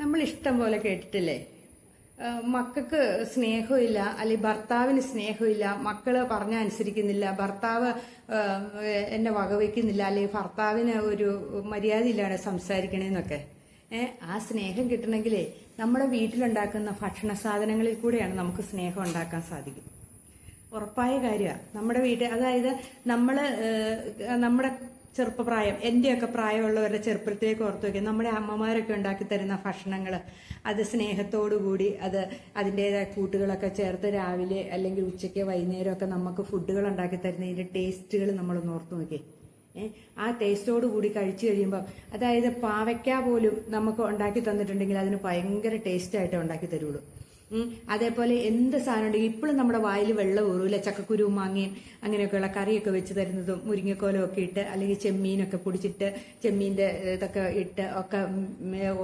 നമ്മൾ ഇഷ്ടം പോലെ കേട്ടിട്ടില്ലേ മക്കൾക്ക് സ്നേഹമില്ല അല്ലെങ്കിൽ ഭർത്താവിന് സ്നേഹമില്ല മക്കൾ പറഞ്ഞ അനുസരിക്കുന്നില്ല ഭർത്താവ് എന്നെ വകവയ്ക്കുന്നില്ല അല്ലെങ്കിൽ ഭർത്താവിന് ഒരു മര്യാദയില്ലാണ് സംസാരിക്കണേന്നൊക്കെ. ഏഹ് ആ സ്നേഹം കിട്ടണമെങ്കിലേ നമ്മുടെ വീട്ടിലുണ്ടാക്കുന്ന ഭക്ഷണ സാധനങ്ങളിൽ കൂടെയാണ് നമുക്ക് സ്നേഹം ഉണ്ടാക്കാൻ സാധിക്കും. ഉറപ്പായ കാര്യമാണ് നമ്മുടെ വീട്ടിൽ അതായത് നമ്മൾ നമ്മുടെ ചെറുപ്പപ്രായം എന്റെയൊക്കെ പ്രായമുള്ളവരുടെ ചെറുപ്പത്തിലേക്ക് ഓർത്തു വയ്ക്കുക നമ്മുടെ അമ്മമാരൊക്കെ ഉണ്ടാക്കി തരുന്ന ഭക്ഷണങ്ങൾ അത് സ്നേഹത്തോടു കൂടി അത് അതിന്റെതായ കൂട്ടുകളൊക്കെ ചേർത്ത് രാവിലെ അല്ലെങ്കിൽ ഉച്ചയ്ക്ക് വൈകുന്നേരമൊക്കെ നമുക്ക് ഫുഡുകൾ ഉണ്ടാക്കി തരുന്നതിന്റെ ടേസ്റ്റുകൾ നമ്മളൊന്ന് ഓർത്തു നോക്കി ആ ടേസ്റ്റോട് കൂടി കഴിച്ചു കഴിയുമ്പോൾ അതായത് പാവയ്ക്ക പോലും നമുക്ക് ഉണ്ടാക്കി തന്നിട്ടുണ്ടെങ്കിൽ അതിന് ഭയങ്കര ടേസ്റ്റായിട്ട് ഉണ്ടാക്കി തരുള്ളൂ. അതേപോലെ എന്ത് സാധനം ഉണ്ടെങ്കിലും ഇപ്പോഴും നമ്മുടെ വായിൽ വെള്ളം ഊറൂല? ചക്കക്കുരുവും മാങ്ങയും അങ്ങനെയൊക്കെയുള്ള കറിയൊക്കെ വെച്ച് തരുന്നതും മുരിങ്ങക്കോലം ഒക്കെ ഇട്ട് അല്ലെങ്കിൽ ചെമ്മീനൊക്കെ പൊടിച്ചിട്ട് ചെമ്മീന്റെ ഇതൊക്കെ ഇട്ട് ഒക്കെ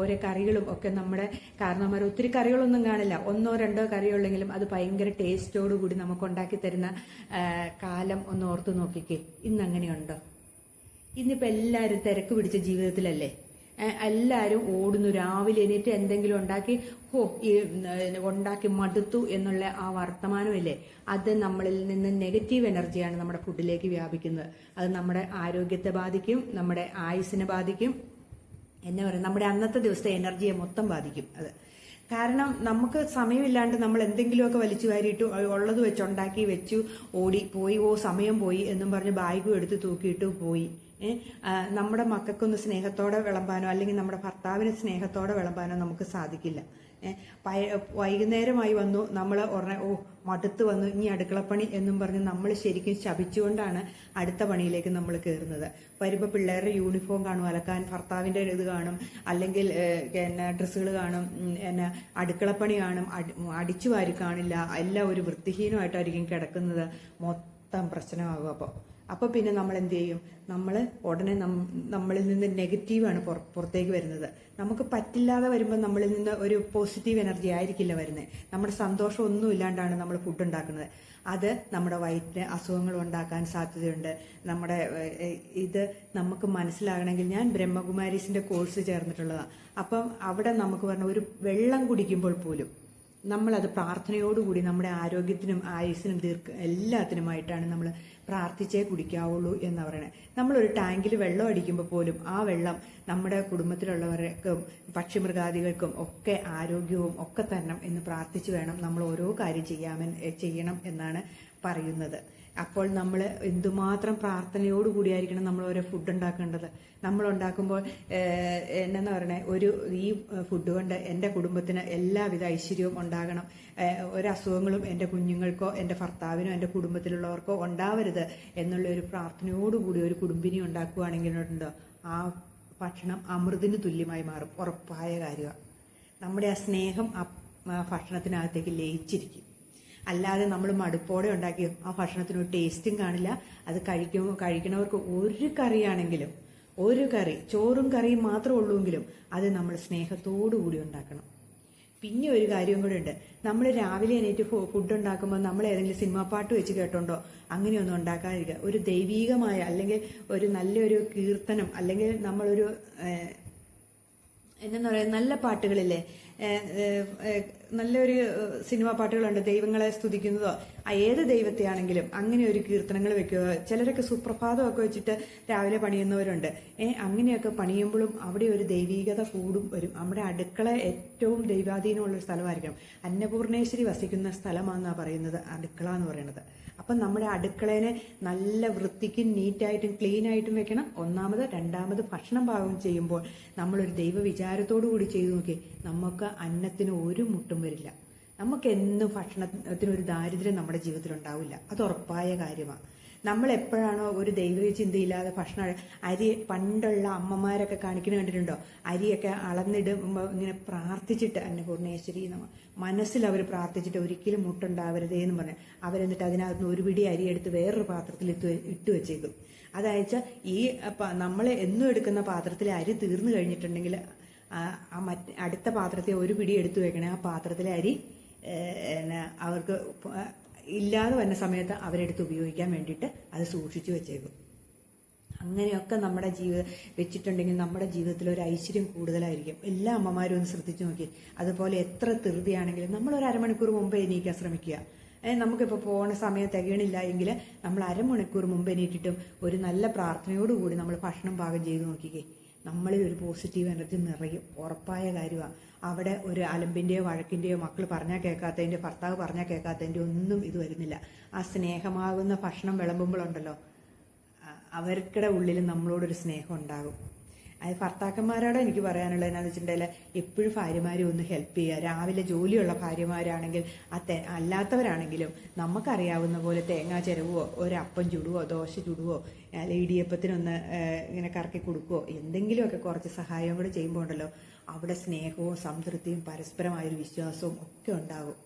ഓരോ കറികളും ഒക്കെ നമ്മുടെ കാരണവന്മാർ ഒത്തിരി കറികളൊന്നും കാണില്ല. ഒന്നോ രണ്ടോ കറിയുള്ളെങ്കിലും അത് ഭയങ്കര ടേസ്റ്റോടു കൂടി നമുക്ക് ഉണ്ടാക്കി തരുന്ന കാലം ഒന്ന് ഓർത്ത് നോക്കിക്കേ. ഇന്ന് അങ്ങനെയുണ്ടോ? എല്ലാവരും തിരക്ക് പിടിച്ച ജീവിതത്തിലല്ലേ? ഏ, എല്ലാരും ഓടുന്നു. രാവിലെ എണീറ്റ് എന്തെങ്കിലും ഉണ്ടാക്കി ഹോ ഈ ഉണ്ടാക്കി മടുത്തു എന്നുള്ള ആ വർത്തമാനമില്ലേ? അത് നമ്മളിൽ നിന്ന് നെഗറ്റീവ് എനർജിയാണ് നമ്മുടെ ഫുഡിലേക്ക് വ്യാപിക്കുന്നത്. അത് നമ്മുടെ ആരോഗ്യത്തെ ബാധിക്കും നമ്മുടെ ആയുസിനെ ബാധിക്കും. എന്നാ പറയുക നമ്മുടെ അന്നത്തെ ദിവസത്തെ എനർജിയെ മൊത്തം ബാധിക്കും അത്. കാരണം നമുക്ക് സമയമില്ലാണ്ട് നമ്മൾ എന്തെങ്കിലുമൊക്കെ വലിച്ചു വാരിയിട്ട് ഉള്ളത് വെച്ചുണ്ടാക്കി വെച്ചു ഓടി പോയി ഓ സമയം പോയി എന്നും പറഞ്ഞ് ബാഗും എടുത്ത് തൂക്കിയിട്ട് പോയി. നമ്മുടെ മക്കൾക്കൊന്ന് സ്നേഹത്തോടെ വിളമ്പാനോ അല്ലെങ്കിൽ നമ്മുടെ ഭർത്താവിന് സ്നേഹത്തോടെ വിളമ്പാനോ നമുക്ക് സാധിക്കില്ല. വൈകുന്നേരമായി വന്നു നമ്മൾ ഉടനെ ഓ മടുത്ത് വന്നു ഇനി അടുക്കളപ്പണി എന്നും പറഞ്ഞ് നമ്മൾ ശരിക്കും ശപിച്ചുകൊണ്ടാണ് അടുത്ത പണിയിലേക്ക് നമ്മൾ കയറുന്നത് വരുമ്പോൾ പിള്ളേരുടെ യൂണിഫോം കാണും അലക്കാൻ ഭർത്താവിന്റെ ഇത് കാണും അല്ലെങ്കിൽ എന്നെ ഡ്രസ്സുകൾ കാണും എന്നെ അടുക്കളപ്പണി കാണും അടി- അടിച്ചു വാരി കാണില്ല എല്ലാം ഒരു വൃത്തിഹീനമായിട്ടായിരിക്കും കിടക്കുന്നത്. മൊത്തം പ്രശ്നമാകും അപ്പോൾ അപ്പോൾ പിന്നെ നമ്മൾ എന്ത് ചെയ്യും നമ്മൾ ഉടനെ നമ്മളിൽ നിന്ന് നെഗറ്റീവാണ് പുറത്തേക്ക് വരുന്നത്. നമുക്ക് പറ്റില്ലാതെ വരുമ്പോൾ നമ്മളിൽ നിന്ന് ഒരു പോസിറ്റീവ് എനർജി ആയിരിക്കില്ല വരുന്നത് നമ്മുടെ സന്തോഷം ഒന്നും ഇല്ലാണ്ടാണ് നമ്മൾ ഫുഡ് ഉണ്ടാക്കുന്നത്. അത് നമ്മുടെ വയറ്റിന് അസുഖങ്ങൾ ഉണ്ടാക്കാൻ സാധ്യതയുണ്ട്. നമ്മുടെ ഇത് നമുക്ക് മനസ്സിലാകണമെങ്കിൽ ഞാൻ ബ്രഹ്മകുമാരീസിന്റെ കോഴ്സ് ചേർന്നിട്ടുള്ളതാണ് അപ്പം അവിടെ നമുക്ക് പറഞ്ഞ ഒരു വെള്ളം കുടിക്കുമ്പോൾ പോലും നമ്മളത് പ്രാർത്ഥനയോടുകൂടി നമ്മുടെ ആരോഗ്യത്തിനും ആയുസ്സിനും ദീർഘ എല്ലാത്തിനുമായിട്ടാണ് നമ്മൾ പ്രാർത്ഥിച്ചേ കുടിക്കാവുള്ളൂ എന്ന് പറയണത് നമ്മളൊരു ടാങ്കിൽ വെള്ളം അടിക്കുമ്പോൾ പോലും ആ വെള്ളം നമ്മുടെ കുടുംബത്തിലുള്ളവർക്കും പക്ഷിമൃഗാദികൾക്കും ഒക്കെ ആരോഗ്യവും ഒക്കെ തരണം എന്ന് പ്രാർത്ഥിച്ചു വേണം നമ്മൾ ഓരോ കാര്യം ചെയ്യാമെന്ന് ചെയ്യണം എന്നാണ് പറയുന്നത്. അപ്പോൾ നമ്മൾ എന്തുമാത്രം പ്രാർത്ഥനയോട് കൂടിയായിരിക്കണം നമ്മൾ ഓരോ ഫുഡ് ഉണ്ടാക്കേണ്ടത്. നമ്മൾ ഉണ്ടാക്കുമ്പോൾ എന്നു പറയണേ ഒരു ഈ ഫുഡ് കൊണ്ട് എന്റെ കുടുംബത്തിന് എല്ലാവിധ ഐശ്വര്യവും ഉണ്ടാകണം. ഒരസുഖങ്ങളും എന്റെ കുഞ്ഞുങ്ങൾക്കോ എന്റെ ഭർത്താവിനോ എന്റെ കുടുംബത്തിലുള്ളവർക്കോ ഉണ്ടാവരുത് എന്നുള്ള ഒരു പ്രാർത്ഥനയോടുകൂടി ഒരു കുടുംബിനി ഉണ്ടാക്കുകയാണെങ്കിലുണ്ടോ ആ ഭക്ഷണം അമൃതിന് തുല്യമായി മാറും. ഉറപ്പായ കാര്യമാണ് നമ്മുടെ ആ സ്നേഹം ആ ഭക്ഷണത്തിനകത്തേക്ക് ലയിച്ചിരിക്കും. അല്ലാതെ നമ്മൾ മടുപ്പോടെ ഉണ്ടാക്കിയോ ആ ഭക്ഷണത്തിന് ഒരു ടേസ്റ്റും കാണില്ല. അത് കഴിക്കും കഴിക്കണവർക്ക് ഒരു കറിയാണെങ്കിലും ഒരു കറി ചോറും കറിയും മാത്രമേ ഉള്ളൂവെങ്കിലും അത് നമ്മൾ സ്നേഹത്തോടു കൂടി ഉണ്ടാക്കണം. പിന്നെ ഒരു കാര്യം കൂടെ ഉണ്ട്. നമ്മൾ രാവിലെ എണീറ്റ് ഫുഡ് ഉണ്ടാക്കുമ്പോൾ നമ്മൾ ഏതെങ്കിലും സിനിമാ പാട്ട് വെച്ച് കേട്ടോണ്ടോ അങ്ങനെയൊന്നും ഉണ്ടാക്കാതിരിക്കുക. ഒരു ദൈവീകമായ അല്ലെങ്കിൽ ഒരു നല്ലൊരു കീർത്തനം അല്ലെങ്കിൽ നമ്മളൊരു എന്നു പറയാം നല്ല പാട്ടുകളില്ലേ? നല്ലൊരു സിനിമ പാട്ടുകളുണ്ട്. ദൈവങ്ങളെ സ്തുതിക്കുന്നതോ. ഏത് ദൈവത്തെയാണെങ്കിലും അങ്ങനെ ഒരു കീർത്തനങ്ങൾ വെക്കുക. ചിലരൊക്കെ സുപ്രഭാതമൊക്കെ വെച്ചിട്ട് രാവിലെ പണിയുന്നവരുണ്ട്. ഏ അങ്ങനെയൊക്കെ പണിയുമ്പോഴും അവിടെ ഒരു ദൈവീകത കൂടും വരും. നമ്മുടെ അടുക്കള ഏറ്റവും ദൈവാധീനമുള്ള ഒരു സ്ഥലമായിരിക്കണം. അന്നപൂർണേശ്വരി വസിക്കുന്ന സ്ഥലമാണെന്നാണ് പറയുന്നത്. അടുക്കള എന്ന് പറയുന്നത്. അപ്പം നമ്മുടെ അടുക്കളേനെ നല്ല വൃത്തിക്കും നീറ്റായിട്ടും ക്ലീൻ ആയിട്ടും വെക്കണം. ഒന്നാമത് രണ്ടാമത് ഭക്ഷണം പാകം ചെയ്യുമ്പോൾ നമ്മളൊരു ദൈവ വിചാരത്തോടു കൂടി ചെയ്തു നോക്കി നമുക്ക് അന്നത്തിന് ഒരു മുട്ടും വരില്ല. നമുക്ക് എന്നും ഭക്ഷണത്തിനൊരു ദാരിദ്ര്യം നമ്മുടെ ജീവിതത്തിൽ ഉണ്ടാവില്ല അത് ഉറപ്പായ കാര്യമാണ് നമ്മൾ എപ്പോഴാണോ ഒരു ദൈവ ചിന്തയില്ലാതെ ഭക്ഷണം അരി പണ്ടുള്ള അമ്മമാരൊക്കെ കാണിക്കുന്ന കണ്ടിട്ടുണ്ടോ? അരിയൊക്കെ അളന്നിടുമ്പോൾ ഇങ്ങനെ പ്രാർത്ഥിച്ചിട്ട് അന്നപൂർണേശ്വരി എന്ന് മനസ്സിൽ അവർ പ്രാർത്ഥിച്ചിട്ട് ഒരിക്കലും മുട്ടുണ്ടാവരുതേ എന്ന് പറഞ്ഞു അവരെന്നിട്ട് അതിനകത്ത് ഒരു പിടി അരി എടുത്ത് വേറൊരു പാത്രത്തിൽ ഇട്ട് വെച്ചേക്കും. അതായത് ഈ നമ്മൾ എന്നും എടുക്കുന്ന പാത്രത്തിൽ അരി തീർന്നു കഴിഞ്ഞിട്ടുണ്ടെങ്കിൽ ആ മറ്റ് അടുത്ത പാത്രത്തെ ഒരു പിടി എടുത്തു വെക്കണേ ആ പാത്രത്തിലെ അരി അവർക്ക് ഇല്ലാതെ വരുന്ന സമയത്ത് അവരെടുത്ത് ഉപയോഗിക്കാൻ വേണ്ടിയിട്ട് അത് സൂക്ഷിച്ചു വെച്ചേക്കും. അങ്ങനെയൊക്കെ നമ്മുടെ ജീവിത വെച്ചിട്ടുണ്ടെങ്കിൽ നമ്മുടെ ജീവിതത്തിൽ ഒരു ഐശ്വര്യം കൂടുതലായിരിക്കും. എല്ലാ അമ്മമാരും ഒന്ന് ശ്രദ്ധിച്ചു നോക്കി. അതുപോലെ എത്ര ധൃതിയാണെങ്കിലും നമ്മൾ ഒരു അരമണിക്കൂർ മുമ്പ് എണീക്കാൻ ശ്രമിക്കുക. നമുക്കിപ്പോൾ പോണ സമയം തികയണില്ല എങ്കിൽ നമ്മൾ അരമണിക്കൂർ മുമ്പ് എണീറ്റിട്ടും ഒരു നല്ല പ്രാർത്ഥനയോടുകൂടി നമ്മൾ ഭക്ഷണം പാകം ചെയ്ത് നോക്കിക്കേ. നമ്മളിൽ ഒരു പോസിറ്റീവ് എനർജി നിറയും. ഉറപ്പായ കാര്യമാണ് അവിടെ ഒരു അലമ്പിന്റെയോ വഴക്കിന്റെയോ മക്കൾ പറഞ്ഞാൽ കേൾക്കാത്തതിന്റെ ഭർത്താവ് പറഞ്ഞാൽ കേൾക്കാത്തതിന്റെ ഒന്നും ഇത് വരുന്നില്ല. ആ സ്നേഹമാകുന്ന ഭക്ഷണം വിളമ്പുമ്പോഴുണ്ടല്ലോ അവർക്കിടെ ഉള്ളിൽ നമ്മളോടൊരു സ്നേഹം ഉണ്ടാകും. അത് ഭർത്താക്കന്മാരോട് എനിക്ക് പറയാനുള്ളത് എന്നാന്ന് വെച്ചിട്ടുണ്ടെങ്കിൽ എപ്പോഴും ഭാര്യമാരെ ഒന്ന് ഹെൽപ്പ് ചെയ്യുക. രാവിലെ ജോലിയുള്ള ഭാര്യമാരാണെങ്കിൽ ആ തേ അല്ലാത്തവരാണെങ്കിലും നമുക്കറിയാവുന്ന പോലെ തേങ്ങാ ചിരവോ ഒരപ്പം ചുടുവോ ദോശ ചുടുവോ അല്ലെങ്കിൽ ഇടിയപ്പത്തിനൊന്ന് ഇങ്ങനെ കറക്കി കൊടുക്കുവോ എന്തെങ്കിലുമൊക്കെ കുറച്ച് സഹായം കൂടെ ചെയ്യുമ്പോൾ ഉണ്ടല്ലോ അവിടെ സ്നേഹവും സംതൃപ്തിയും പരസ്പരമായൊരു വിശ്വാസവും ഒക്കെ ഉണ്ടാകും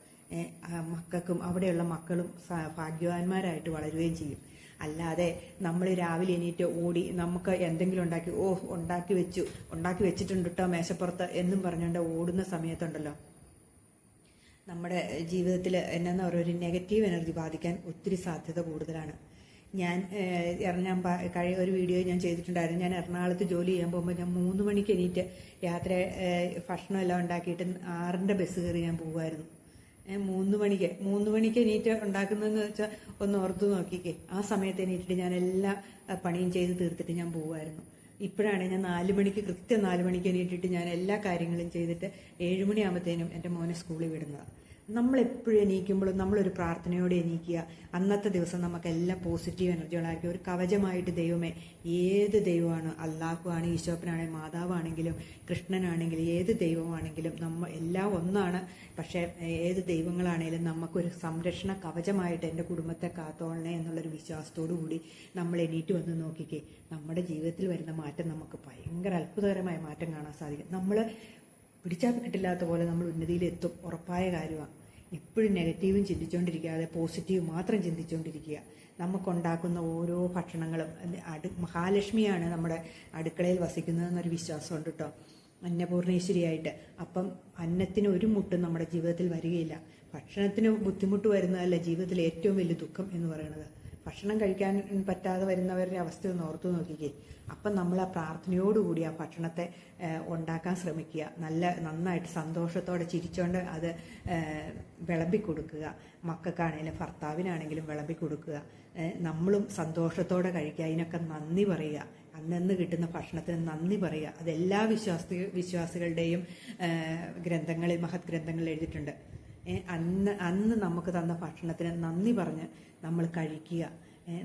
മക്കൾക്കും അവിടെയുള്ള മക്കളും ഭാഗ്യവാന്മാരായിട്ട് വളരുകയും ചെയ്യും. അല്ലാതെ നമ്മൾ രാവിലെ എണീറ്റ് ഓടി നമുക്ക് എന്തെങ്കിലും ഉണ്ടാക്കി ഓ ഉണ്ടാക്കി വെച്ചു ഉണ്ടാക്കി വെച്ചിട്ടുണ്ട് കേട്ടോ മേശപ്പുറത്ത് എന്നും പറഞ്ഞുകൊണ്ട് ഓടുന്ന സമയത്തുണ്ടല്ലോ. നമ്മുടെ ജീവിതത്തിൽ എന്നാന്ന് പറയുക ഒരു നെഗറ്റീവ് എനർജി ബാധിക്കാൻ ഒത്തിരി സാധ്യത കൂടുതലാണ്. ഞാൻ എറണാകുളം എറ- ഞാൻ പ- കഴി ഒരു വീഡിയോ ഞാൻ ചെയ്തിട്ടുണ്ടായിരുന്നു. ഞാൻ എറണാകുളത്ത് ജോലി ചെയ്യാൻ പോകുമ്പോൾ ഞാൻ മൂന്ന് മണിക്ക് എണീറ്റ് രാത്രി ഭക്ഷണമെല്ലാം ഉണ്ടാക്കിയിട്ട് ആറിന്റെ ബസ് കയറി ഞാൻ പോകുമായിരുന്നു മൂന്ന് മണിക്ക്. മൂന്ന് മണിക്ക് എണീറ്റ് ഉണ്ടാക്കുന്നതെന്ന് വെച്ചാൽ ഒന്ന് ഓർത്തു നോക്കിക്കേ. ആ സമയത്ത് എണീറ്റിട്ട് ഞാൻ എല്ലാ പണിയും ചെയ്ത് തീർത്തിട്ട് ഞാൻ പോവായിരുന്നു. ഇപ്പോഴാണ് ഞാൻ നാല് മണിക്ക് കൃത്യം നാല് മണിക്ക് എണീറ്റിട്ട് ഞാൻ എല്ലാ കാര്യങ്ങളും ചെയ്തിട്ട് ഏഴുമണിയാകുമ്പോഴത്തേനും എന്റെ മോനെ സ്കൂളിൽ വിടുന്നത്. നമ്മൾ എപ്പോഴും എണീക്കുമ്പോഴും നമ്മളൊരു പ്രാർത്ഥനയോടെ എണീക്കുക. അന്നത്തെ ദിവസം നമുക്കെല്ലാം പോസിറ്റീവ് എനർജികളായിരിക്കും ഒരു കവചമായിട്ട് ദൈവമേ ഏത് ദൈവമാണ് അള്ളാഹുവാണ് ഈശോപ്പനാണെങ്കിൽ മാതാവാണെങ്കിലും കൃഷ്ണനാണെങ്കിലും ഏത് ദൈവമാണെങ്കിലും നമ്മൾ എല്ലാം ഒന്നാണ്. പക്ഷേ ഏത് ദൈവങ്ങളാണെങ്കിലും നമുക്കൊരു സംരക്ഷണ കവചമായിട്ട് എന്റെ കുടുംബത്തെ കാത്തോളണേ എന്നുള്ളൊരു വിശ്വാസത്തോടു കൂടി നമ്മൾ എണീറ്റ് വന്ന് നോക്കിക്കേ നമ്മുടെ ജീവിതത്തിൽ വരുന്ന മാറ്റം നമുക്ക് ഭയങ്കര അത്ഭുതകരമായ മാറ്റം കാണാൻ സാധിക്കും. നമ്മൾ പിടിച്ചാൽ കിട്ടില്ലാത്ത പോലെ നമ്മൾ ഉന്നതിയിലെത്തും. ഉറപ്പായ കാര്യമാണ്. എപ്പോഴും നെഗറ്റീവും ചിന്തിച്ചുകൊണ്ടിരിക്കാതെ പോസിറ്റീവ് മാത്രം ചിന്തിച്ചുകൊണ്ടിരിക്കുക നമുക്കുണ്ടാക്കുന്ന ഓരോ ഭക്ഷണങ്ങളും. അടു മഹാലക്ഷ്മിയാണ് നമ്മുടെ അടുക്കളയിൽ വസിക്കുന്നതെന്നൊരു വിശ്വാസമുണ്ട് കേട്ടോ. അന്നപൂർണേശ്വരിയായിട്ട്. അപ്പം അന്നത്തിന് ഒരു മുട്ടും നമ്മുടെ ജീവിതത്തിൽ വരികയില്ല. ഭക്ഷണത്തിന് ബുദ്ധിമുട്ട് വരുന്നതല്ല ജീവിതത്തിലെ ഏറ്റവും വലിയ ദുഃഖം എന്ന് പറയുന്നത്. ഭക്ഷണം കഴിക്കാൻ പറ്റാതെ വരുന്നവരുടെ അവസ്ഥ ഒന്ന് ഓർത്തു നോക്കിക്കേ. അപ്പം നമ്മൾ ആ പ്രാർത്ഥനയോടുകൂടി ആ ഭക്ഷണത്തെ ഉണ്ടാക്കാൻ ശ്രമിക്കുക. നല്ല നന്നായിട്ട് സന്തോഷത്തോടെ ചിരിച്ചോണ്ട് അത് വിളമ്പി കൊടുക്കുക മക്കൾക്കാണെങ്കിലും ഭർത്താവിനാണെങ്കിലും വിളമ്പി കൊടുക്കുക നമ്മളും സന്തോഷത്തോടെ കഴിക്കുക. അതിനൊക്കെ നന്ദി പറയുക. അന്നന്ന് കിട്ടുന്ന ഭക്ഷണത്തിന് നന്ദി പറയുക. അതെല്ലാ വിശ്വാസി വിശ്വാസികളുടെയും ഗ്രന്ഥങ്ങളിൽ മഹത് ഗ്രന്ഥങ്ങളിൽ എഴുതിയിട്ടുണ്ട്. അന്ന് അന്ന് നമുക്ക് തന്ന ഭക്ഷണത്തിന് നന്ദി പറഞ്ഞ് നമ്മൾ കഴിക്കുക.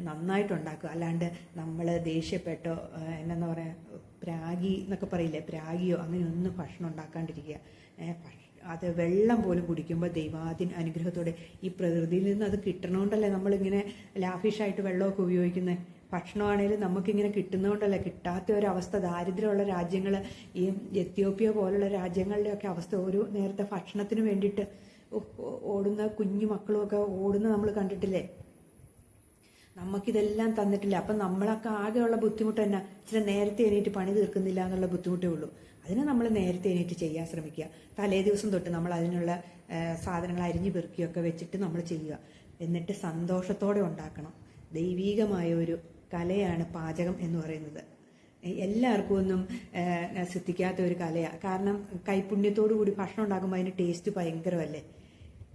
നന്നായിട്ടുണ്ടാക്കുക. അല്ലാണ്ട് നമ്മൾ ദേഷ്യപ്പെട്ടോ ഏ, എന്നാ പറയുക പ്രാഗി എന്നൊക്കെ പറയില്ലേ പ്രാഗിയോ അങ്ങനെയൊന്നും ഭക്ഷണം ഉണ്ടാക്കാണ്ടിരിക്കുക. അത് വെള്ളം പോലും കുടിക്കുമ്പോൾ ദൈവാദിൻ അനുഗ്രഹത്തോടെ ഈ പ്രകൃതിയിൽ നിന്ന് അത് കിട്ടണോണ്ടല്ലേ നമ്മളിങ്ങനെ ലാഫിഷായിട്ട് വെള്ളമൊക്കെ ഉപയോഗിക്കുന്നത് ഭക്ഷണമാണെങ്കിലും നമുക്കിങ്ങനെ കിട്ടുന്നതുകൊണ്ടല്ല കിട്ടാത്ത ഒരവസ്ഥ ദാരിദ്ര്യമുള്ള രാജ്യങ്ങൾ ഈ എത്യോപ്യ പോലുള്ള രാജ്യങ്ങളുടെയൊക്കെ അവസ്ഥ ഒരു നേരത്തെ ഭക്ഷണത്തിന് വേണ്ടിയിട്ട്. ഓടുന്ന കുഞ്ഞു മക്കളുമൊക്കെ ഓടുന്ന നമ്മൾ കണ്ടിട്ടില്ലേ? നമുക്കിതെല്ലാം തന്നിട്ടില്ല. അപ്പം നമ്മളൊക്കെ ആകെയുള്ള ബുദ്ധിമുട്ട് തന്നെ ഇച്ചിരി നേരത്തെ എണീറ്റ് പണി തീർക്കുന്നില്ല എന്നുള്ള ബുദ്ധിമുട്ടേ ഉള്ളൂ. അതിനെ നമ്മൾ നേരത്തെ എണീറ്റ് ചെയ്യാൻ ശ്രമിക്കുക. തലേ ദിവസം തൊട്ട് നമ്മൾ അതിനുള്ള സാധനങ്ങൾ അരിഞ്ഞു പെറുക്കിയൊക്കെ വെച്ചിട്ട് നമ്മൾ ചെയ്യുക. എന്നിട്ട് സന്തോഷത്തോടെ ഉണ്ടാക്കണം. ദൈവീകമായ ഒരു കലയാണ് പാചകം എന്ന് പറയുന്നത്. എല്ലാവർക്കും ഒന്നും ശ്രദ്ധിക്കാത്ത ഒരു കലയാണ് കാരണം കൈപുണ്യത്തോടു കൂടി ഭക്ഷണം ഉണ്ടാക്കുമ്പോൾ അതിന് ടേസ്റ്റ് ഭയങ്കരമല്ലേ?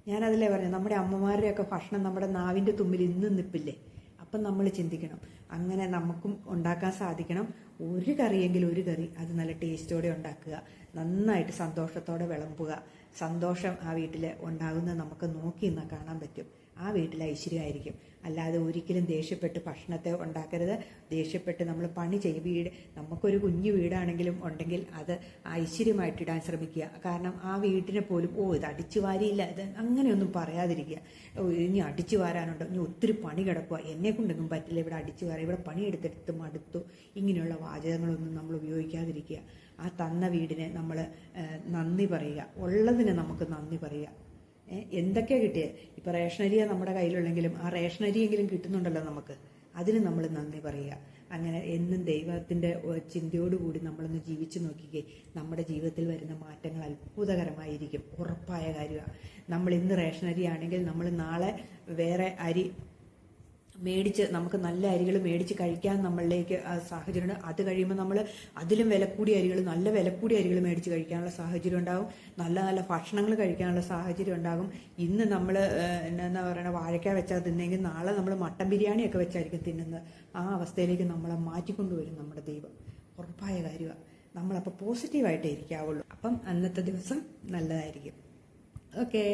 ഞാനതല്ലേ പറഞ്ഞു നമ്മുടെ അമ്മമാരുടെയൊക്കെ ഭക്ഷണം നമ്മുടെ നാവിന്റെ തുമ്പിൽ ഇന്നും നിൽപ്പില്ലേ അപ്പം നമ്മൾ ചിന്തിക്കണം. അങ്ങനെ നമുക്കും ഉണ്ടാക്കാൻ സാധിക്കണം. ഒരു കറിയെങ്കിലും ഒരു കറി അത് നല്ല ടേസ്റ്റോടെ ഉണ്ടാക്കുക. നന്നായിട്ട് സന്തോഷത്തോടെ വിളമ്പുക. സന്തോഷം ആ വീട്ടിൽ ഉണ്ടാകുന്നത് നമുക്ക് നോക്കി നിന്നാൽ കാണാൻ പറ്റും. ആ വീട്ടിൽ ഐശ്വര്യമായിരിക്കും. അല്ലാതെ ഒരിക്കലും ദേഷ്യപ്പെട്ട് ഭക്ഷണത്തെ ഉണ്ടാക്കരുത്. ദേഷ്യപ്പെട്ട് നമ്മൾ പണി ചെയ്യും വീട് നമുക്കൊരു കുഞ്ഞു വീടാണെങ്കിലും ഉണ്ടെങ്കിൽ അത് ഐശ്വര്യമായിട്ടിടാൻ ശ്രമിക്കുക. കാരണം ആ വീട്ടിനെ പോലും ഓ ഇത് അടിച്ചു വാരിയില്ല ഇത് അങ്ങനെയൊന്നും പറയാതിരിക്കുക. ഇനി അടിച്ചു വാരാനുണ്ടോ? ഇനി ഒത്തിരി പണി കിടക്കുക എന്നെ കൊണ്ടൊന്നും പറ്റില്ല. ഇവിടെ അടിച്ചു വാരാം ഇവിടെ പണിയെടുത്തെടുത്ത് മടുത്തു. ഇങ്ങനെയുള്ള വാചകങ്ങളൊന്നും നമ്മൾ ഉപയോഗിക്കാതിരിക്കുക. ആ തന്ന വീടിനെ നമ്മൾ നന്ദി പറയുക. ഉള്ളതിനെ നമുക്ക് നന്ദി പറയുക. ഏ, എന്തൊക്കെയാ കിട്ടിയത് ഇപ്പൊ റേഷനരിയാ നമ്മുടെ കയ്യിലുള്ളെങ്കിലും ആ റേഷനരിയെങ്കിലും കിട്ടുന്നുണ്ടല്ലോ നമുക്ക്. അതിന് നമ്മൾ നന്ദി പറയുക. അങ്ങനെ എന്നും ദൈവത്തിന്റെ ഒ- ചിന്തയോടുകൂടി നമ്മളൊന്ന് ജീവിച്ചു നോക്കിക്കേ. നമ്മുടെ ജീവിതത്തിൽ വരുന്ന മാറ്റങ്ങൾ അത്ഭുതകരമായിരിക്കും. ഉറപ്പായ കാര്യമാണ് നമ്മൾ ഇന്ന് റേഷനരി ആണെങ്കിൽ നമ്മൾ നാളെ വേറെ അരി മേടിച്ച് നമുക്ക് നല്ല അരികൾ മേടിച്ച് കഴിക്കാൻ നമ്മളിലേക്ക് സാഹചര്യമുണ്ട്. അത് കഴിയുമ്പോൾ നമ്മൾ അതിലും വില കൂടിയ അരികൾ നല്ല വില കൂടിയ അരികൾ മേടിച്ച് കഴിക്കാനുള്ള സാഹചര്യം ഉണ്ടാകും നല്ല നല്ല ഭക്ഷണങ്ങൾ കഴിക്കാനുള്ള സാഹചര്യം ഉണ്ടാകും. ഇന്ന് നമ്മൾ എന്നാ പറയുക വാഴയ്ക്ക വെച്ചാൽ തിന്നെങ്കിൽ നാളെ നമ്മൾ മട്ടൻ ബിരിയാണിയൊക്കെ വെച്ചായിരിക്കും തിന്നുന്നത്. ആ അവസ്ഥയിലേക്ക് നമ്മളെ മാറ്റിക്കൊണ്ടുവരും നമ്മുടെ ദൈവം. ഉറപ്പായ കാര്യമാണ് നമ്മളപ്പോൾ പോസിറ്റീവായിട്ടേ ഇരിക്കാവുള്ളൂ. അപ്പം അന്നത്തെ ദിവസം നല്ലതായിരിക്കും. ഓക്കേ.